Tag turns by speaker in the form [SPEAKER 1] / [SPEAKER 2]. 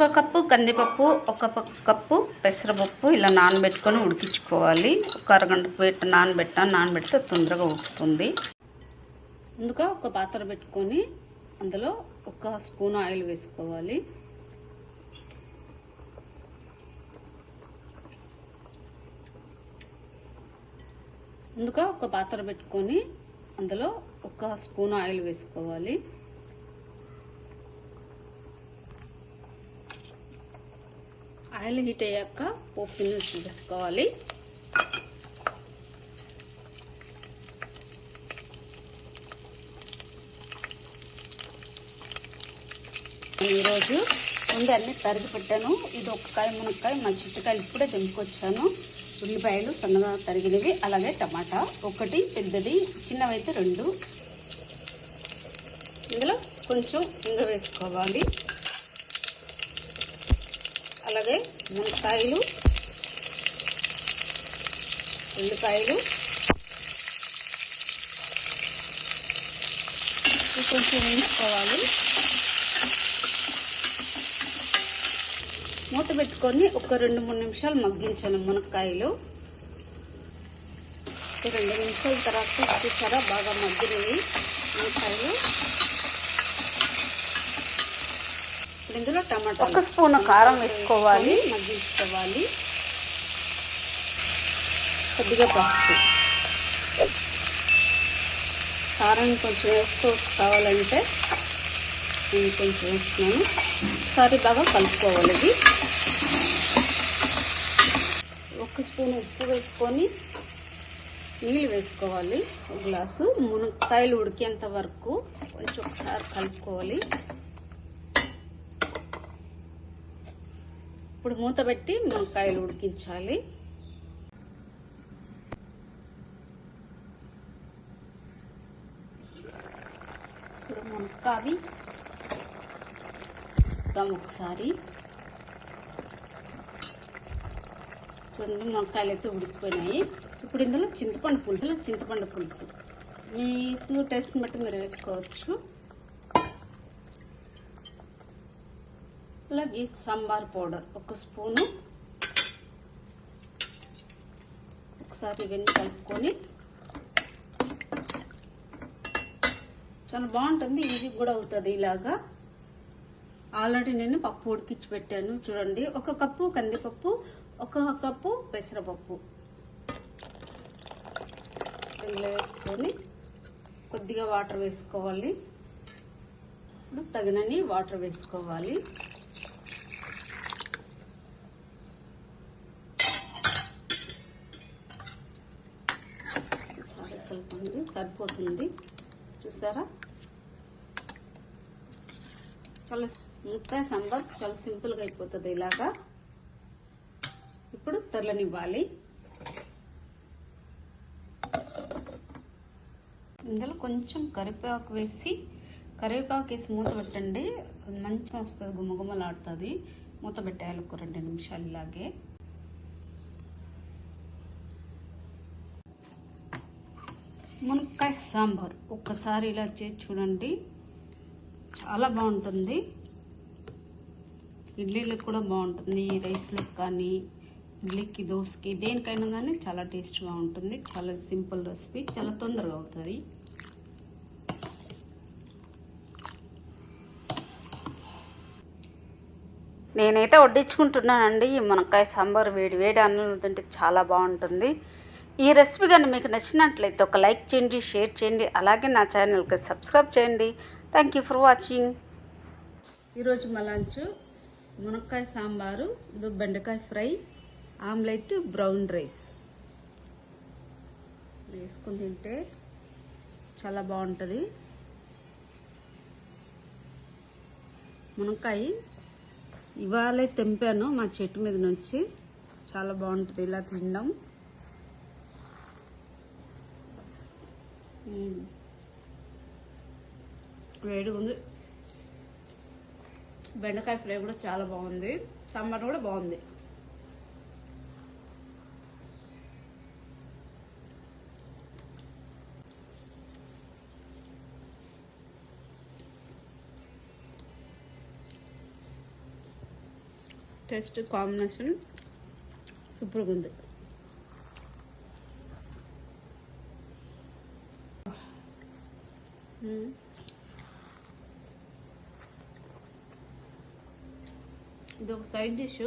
[SPEAKER 1] ఒక కప్పు కందిపప్పు ఒక కప్పు పెసరపప్పు ఇలా నానబెట్టుకొని ఉడికించుకోవాలి. ఒక అరగంట పెట్టి నానబెట్టాను నానబెడితే తొందరగా ఉడుకుతుంది. ముందుగా ఒక పాత్ర పెట్టుకొని అందులో ఒక స్పూన్ ఆయిల్ వేసుకోవాలి. ముందుగా ఒక పాత్ర పెట్టుకొని అందులో ఒక స్పూన్ ఆయిల్ వేసుకోవాలి. ఆయిల్ హీట్ అయ్యాక పోపు చూసుకోవాలి ఈరోజు ముందు అన్ని తరిగి పెట్టాను. ఇది ఒక కాయ మునక్కాయ మా చుట్టుకాయలు ఇప్పుడే తెంపుకొచ్చాను ఉల్లిపాయలు సన్నగా తరిగినవి అలాగే టమాటా. ఒకటి పెద్దది చిన్నవైతే రెండు. ఇందులో కొంచెం ఇంగ వేసుకోవాలి. అలాగే మునక్కాయలు ఉల్లిపాయలు. కొంచెం వేయించుకోవాలి. మూత పెట్టుకొని ఒక రెండు మూడు నిమిషాలు మగ్గించాను మునక్కాయలు. రెండు నిమిషాల తర్వాత చూసారా? బాగా మగ్గినవి మునక్కాయలు. ఇప్పుడు ఇందులో టమాటా
[SPEAKER 2] ఒక స్పూన్ కారం వేసుకోవాలి.
[SPEAKER 1] మగ్గించుకోవాలి. కొద్దిగా పసుపు. కారం కొంచెం వేసుకో కావాలంటే నేను కొంచెం వేస్తున్నాను. ఒకసారి బాగా కలుపుకోవాలి ఇది. ఒక స్పూన్ ఉప్పు వేసుకొని నీళ్ళు వేసుకోవాలి. ఒక గ్లాసు మునక్కాయలు ఉడికేంత వరకు కొంచెం ఒకసారి కలుపుకోవాలి. ఇప్పుడు మూత పెట్టి మునక్కాయలు ఉడికించాలి. ఇప్పుడు మునక్కావి ఒకసారి. చూడండి మునక్కాయలు అయితే ఉడికిపోయినాయి. ఇప్పుడు ఇందులో చింతపండు పులుసు ఇందులో చింతపండు పులుసు. మీకు టేస్ట్ బట్టి మీరు వేసుకోవచ్చు. అలాగే సాంబార్ పౌడర్. ఒక స్పూను. ఒకసారి ఇవన్నీ కలుపుకొని. చాలా బాగుంటుంది. ఈజీ కూడా అవుతుంది ఇలాగా. ఆల్రెడీ నేను పప్పు ఉడికించి పెట్టాను. చూడండి. ఒక కప్పు కందిపప్పు ఒక కప్పు పెసరపప్పు. ఇలా వేసుకొని కొద్దిగా వాటర్ వేసుకోవాలి. ఇప్పుడు తగినన్ని వాటర్ వేసుకోవాలి. సరిపోతుంది. చూసారా? చాలా ముక్కాయ సాంబార్ చాలా సింపుల్గా అయిపోతుంది ఇలాగా. ఇప్పుడు తెల్లనివ్వాలి ఇందులో కొంచెం కరివేపాకు వేసి కరివేపాకు వేసి మూత పెట్టండి. మంచిగా వస్తుంది గుమ్మగుమ్మలాడుతుంది మూత పెట్టేయాలి ఒక రెండు నిమిషాలు ఇలాగే. మునక్కాయ సాంబార్. ఒక్కసారి ఇలా చేసి చూడండి. చాలా బాగుంటుంది. ఇడ్లీలకు కూడా బాగుంటుంది. రైస్లకు కానీ ఇడ్లీకి దోశకి దేనికైనా కానీ చాలా టేస్ట్గా ఉంటుంది. చాలా సింపుల్ రెసిపీ. చాలా తొందరగా అవుతుంది.
[SPEAKER 2] నేనైతే వడ్డించుకుంటున్నానండి. ఈ మునక్కాయ సాంబార్ వేడి వేడి అన్నం తింటే చాలా బాగుంటుంది. ఈ రెసిపీ కానీ మీకు నచ్చినట్లయితే ఒక లైక్ చేయండి షేర్ చేయండి అలాగే నా ఛానల్కి సబ్స్క్రైబ్ చేయండి. థ్యాంక్ యూ ఫర్ వాచింగ్
[SPEAKER 1] ఈరోజు మా లంచ్ మునక్కాయ సాంబారు బెండకాయ ఫ్రై ఆమ్లెట్ బ్రౌన్ రైస్. వేసుకుని తింటే చాలా బాగుంటుంది. మునక్కాయ ఇవాళే తెంపాను మా చెట్టు మీద నుంచి. చాలా బాగుంటుంది ఇలా తినడం. వేడిగా ఉంది. బెండకాయ ఫ్రై కూడా చాలా బాగుంది. సాంబార్ కూడా బాగుంది. టేస్ట్ కాంబినేషన్ సూపర్గా ఉంది. ఇది ఒక సైడ్ డిష్